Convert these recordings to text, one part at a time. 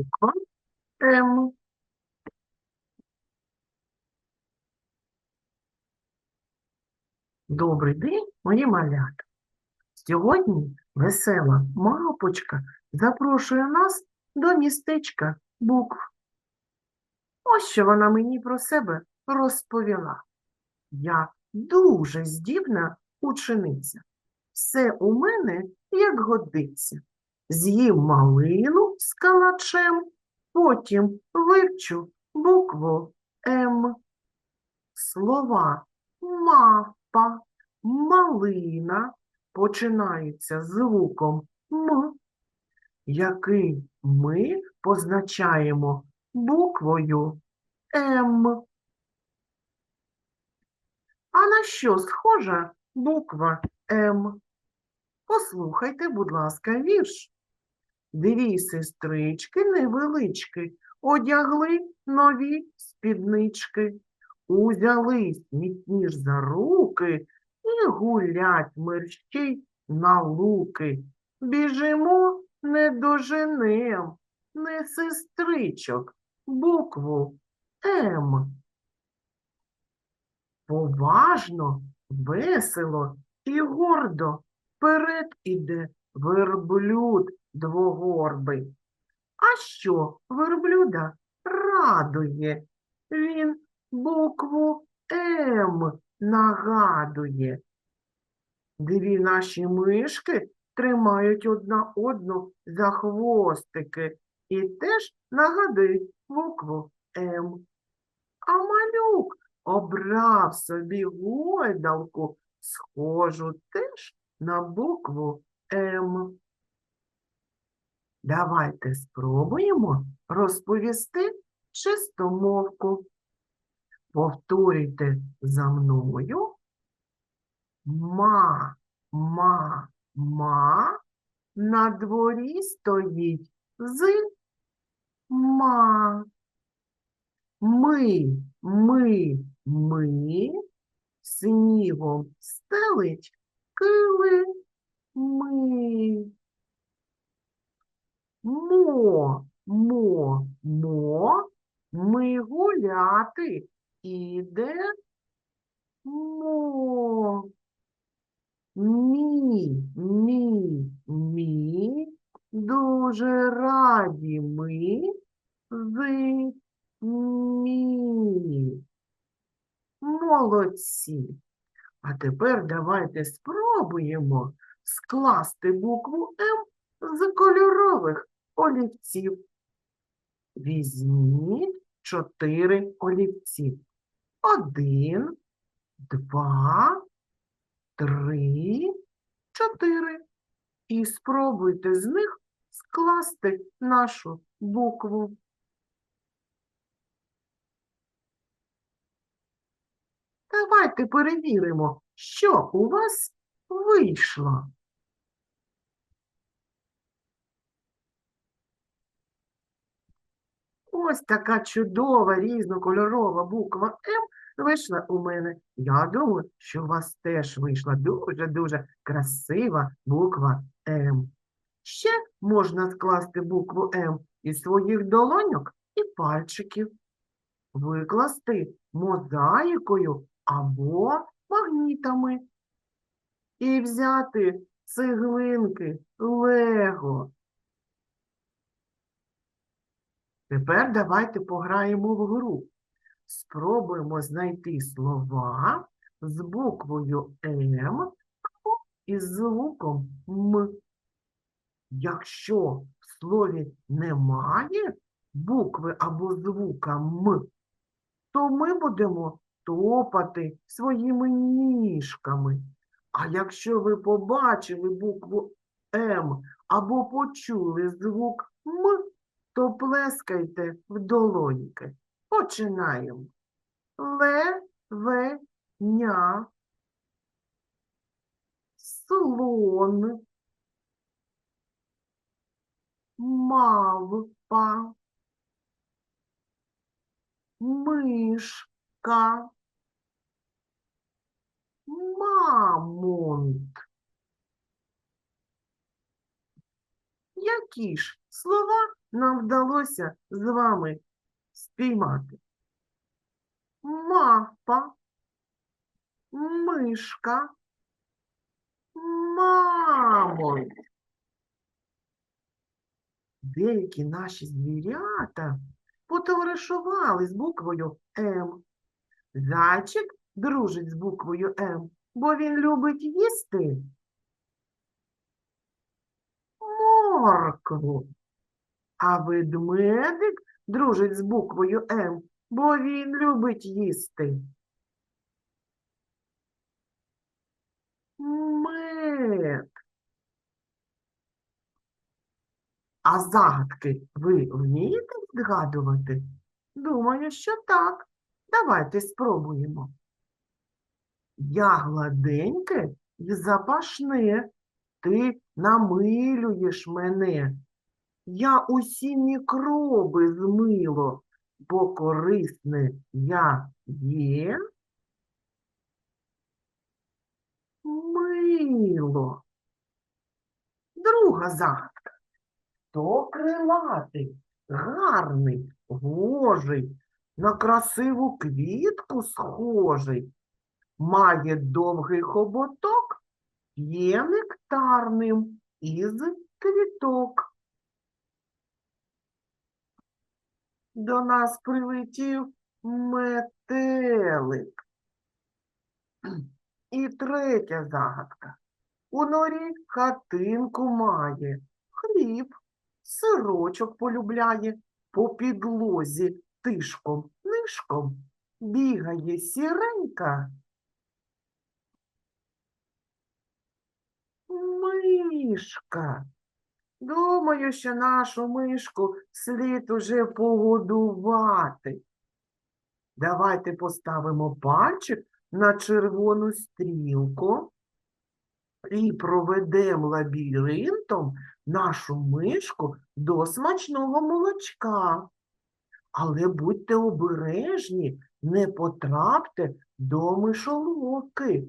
буква М. Добрий день, мої малята. Сьогодні весела мавпочка запрошує нас до містечка букв. Ось що вона мені про себе розповіла. Я дуже здібна учениця. Все у мене як годиться. З'їв малину з калачем, потім вивчу букву М. Слова мавпа, малина починаються звуком М, який ми позначаємо буквою М. А на що схожа буква М? Послухайте, будь ласка, вірш. Дві сестрички невеличкі одягли нові спіднички, узялись міцніш за руки і гулять мерщій на луки. Біжимо, не доженем, не сестричок, букву М. Поважно, весело і гордо вперед іде верблюд двогорбий. А що верблюда радує? Він букву М нагадує. Дві наші мишки тримають одна одну за хвостики і теж нагадують букву М. А малюк обрав собі гойдалку, схожу теж на букву М. Давайте спробуємо розповісти чистомовку. Повторюйте за мною. Ма, ма, ма, на дворі стоїть зима. Ми, ми, ми, снігом стелить кили ми. Мо, мо, мо, ми гуляти ідемо. Мі, мі, мі, дуже раді ми зимі. Молодці. А тепер давайте спробуємо скласти букву М з кольорових олівців. Візьміть чотири олівці. Один, два, три, чотири. І спробуйте з них скласти нашу букву. Давайте перевіримо, що у вас вийшло. Ось така чудова різнокольорова буква М вийшла у мене. Я думаю, що у вас теж вийшла дуже-дуже красива буква М. Ще можна скласти букву М із своїх долоньок і пальчиків, викласти мозаїкою або магнітами і взяти цеглинки Лего. Тепер давайте пограємо в гру. Спробуємо знайти слова з буквою М або із звуком М. Якщо в слові немає букви або звука М, то ми будемо топати своїми ніжками. А якщо ви побачили букву М або почули звук М, то плескайте в долоньки. Починаємо. Левеня, слон, мавпа, мишка, мамонт. Які ж слова нам вдалося з вами спіймати? Мапа, мишка, мамонт. Деякі наші звірята потоваришували з буквою М. Зайчик дружить з буквою М, бо він любить їсти моркву. А ведмедик дружить з буквою М, бо він любить їсти мед. А загадки ви вмієте згадувати? Думаю, що так. Давайте спробуємо. Я гладеньке і запашне, ти намилюєш мене. Я усі мікроби змило, бо корисне я є. Мило. Друга загадка. То крилатий, гарний, гожий, на красиву квітку схожий, має довгий хоботок, є нектарним із квіток. До нас прилетів метелик. І третя загадка. У норі хатинку має, хліб, сирочок полюбляє, по підлозі тишком нишком бігає сіренька. Мишка. Думаю, що нашу мишку слід уже погодувати. Давайте поставимо пальчик на червону стрілку і проведемо лабіринтом нашу мишку до смачного молочка. Але будьте обережні, не потрапте до мишоловки.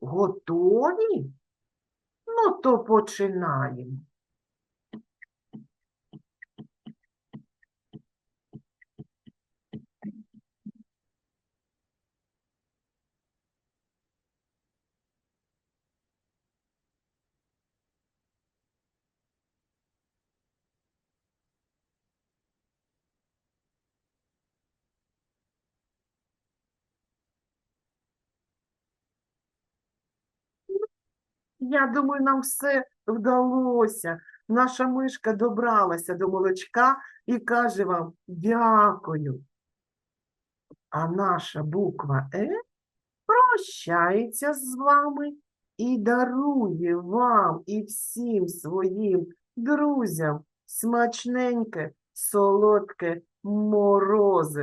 Готові? Ну, то починаємо. Я думаю, нам все вдалося. Наша мишка добралася до молочка і каже вам дякую. А наша буква Е прощається з вами і дарує вам і всім своїм друзям смачненьке, солодке морозиво.